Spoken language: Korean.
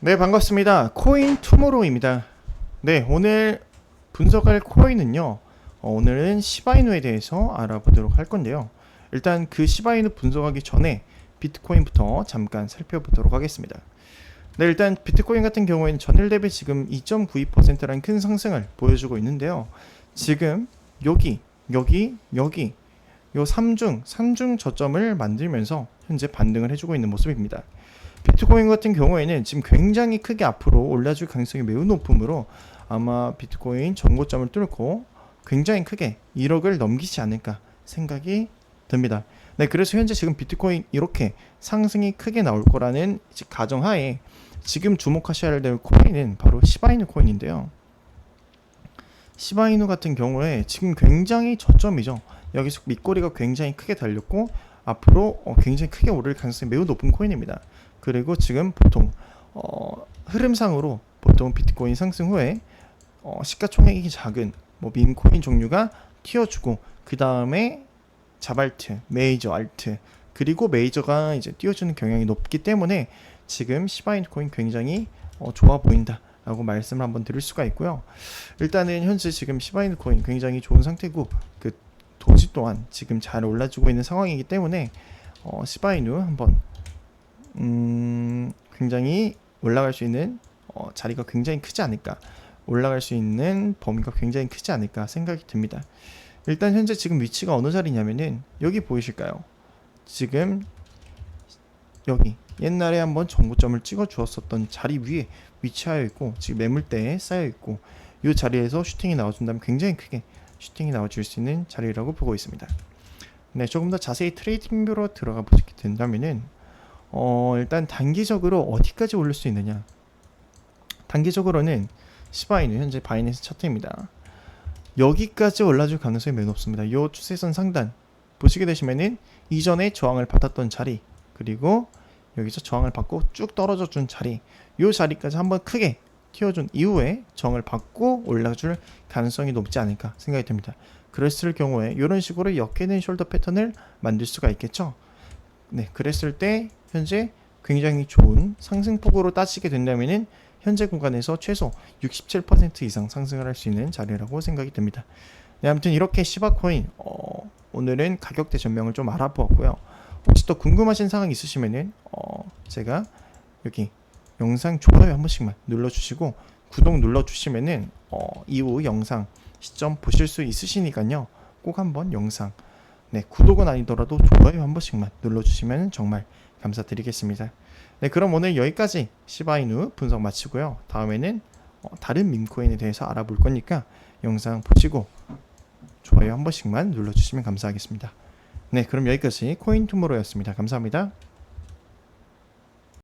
네, 반갑습니다. 코인 투모로우입니다. 네, 오늘 분석할 코인은요. 어, 오늘은 시바이누에 대해서 알아보도록 할 건데요. 일단 그 시바이누 분석하기 전에 비트코인부터 잠깐 살펴보도록 하겠습니다. 네, 일단 비트코인 같은 경우에는 전일 대비 지금 2.92%라는 큰 상승을 보여주고 있는데요. 지금 여기, 여기, 여기 요 3중, 3중 저점을 만들면서 현재 반등을 해주고 있는 모습입니다. 비트코인 같은 경우에는 지금 굉장히 크게 앞으로 올라줄 가능성이 매우 높으므로 아마 비트코인 전고점을 뚫고 굉장히 크게 1억을 넘기지 않을까 생각이 듭니다. 네, 그래서 현재 지금 비트코인 이렇게 상승이 크게 나올 거라는 가정하에 지금 주목하셔야 될 코인은 바로 시바이누 코인인데요. 시바이누 같은 경우에 지금 굉장히 저점이죠. 여기서 밑꼬리가 굉장히 크게 달렸고 앞으로 어, 굉장히 크게 오를 가능성이 매우 높은 코인입니다. 그리고 지금 보통 어, 흐름상으로 보통 비트코인 상승 후에 어, 시가총액이 작은 뭐 민코인 종류가 튀어주고 그 다음에 자발트, 메이저, 알트 그리고 메이저가 이제 띄워주는 경향이 높기 때문에 지금 시바이누 코인 굉장히 어, 좋아 보인다 라고 말씀을 한번 드릴 수가 있고요. 일단은 현재 지금 시바이누 코인 굉장히 좋은 상태고 그 도지 또한 지금 잘 올라주고 있는 상황이기 때문에 어, 시바이누 한번 음, 굉장히 올라갈 수 있는 어, 자리가 굉장히 크지 않을까 올라갈 수 있는 범위가 굉장히 크지 않을까 생각이 듭니다. 일단 현재 지금 위치가 어느 자리냐면은 여기 보이실까요? 지금 여기 옛날에 한번 정고점을 찍어 주었었던 자리 위에 위치하여 있고 지금 매물대에 쌓여 있고 이 자리에서 슈팅이 나와준다면 굉장히 크게 슈팅이 나와줄 수 있는 자리라고 보고 있습니다. 네, 조금 더 자세히 트레이딩뷰로 들어가 보게 된다면은 어, 일단 단기적으로 어디까지 올릴 수 있느냐? 단기적으로는 시바이누 현재 바이낸스 차트입니다. 여기까지 올라줄 가능성이 매우 높습니다. 이 추세선 상단 보시게 되시면은 이전에 저항을 받았던 자리 그리고 여기서 저항을 받고 쭉 떨어져 준 자리 이 자리까지 한번 크게 튀어준 이후에 저항을 받고 올라줄 가능성이 높지 않을까 생각이 듭니다. 그랬을 경우에 이런 식으로 엮이는 숄더 패턴을 만들 수가 있겠죠. 네, 그랬을 때 현재 굉장히 좋은 상승폭으로 따지게 된다면은 현재 구간에서 최소 67% 이상 상승을 할 수 있는 자리라고 생각이 듭니다. 네, 아무튼 이렇게 시바코인 어, 오늘은 가격대 전명을 좀 알아보았고요. 혹시 또 궁금하신 사항 있으시면은 어, 제가 여기 영상 좋아요 한 번씩만 눌러주시고 구독 눌러주시면은 어, 이후 영상 시점 보실 수 있으시니까요. 꼭 한번 영상 네 구독은 아니더라도 좋아요 한 번씩만 눌러주시면 정말 감사드리겠습니다. 네 그럼 오늘 여기까지 시바이누 분석 마치고요. 다음에는 어, 다른 밈코인에 대해서 알아볼 거니까 영상 보시고 좋아요 한 번씩만 눌러주시면 감사하겠습니다. 네 그럼 여기까지 코인 투모로였습니다. 감사합니다.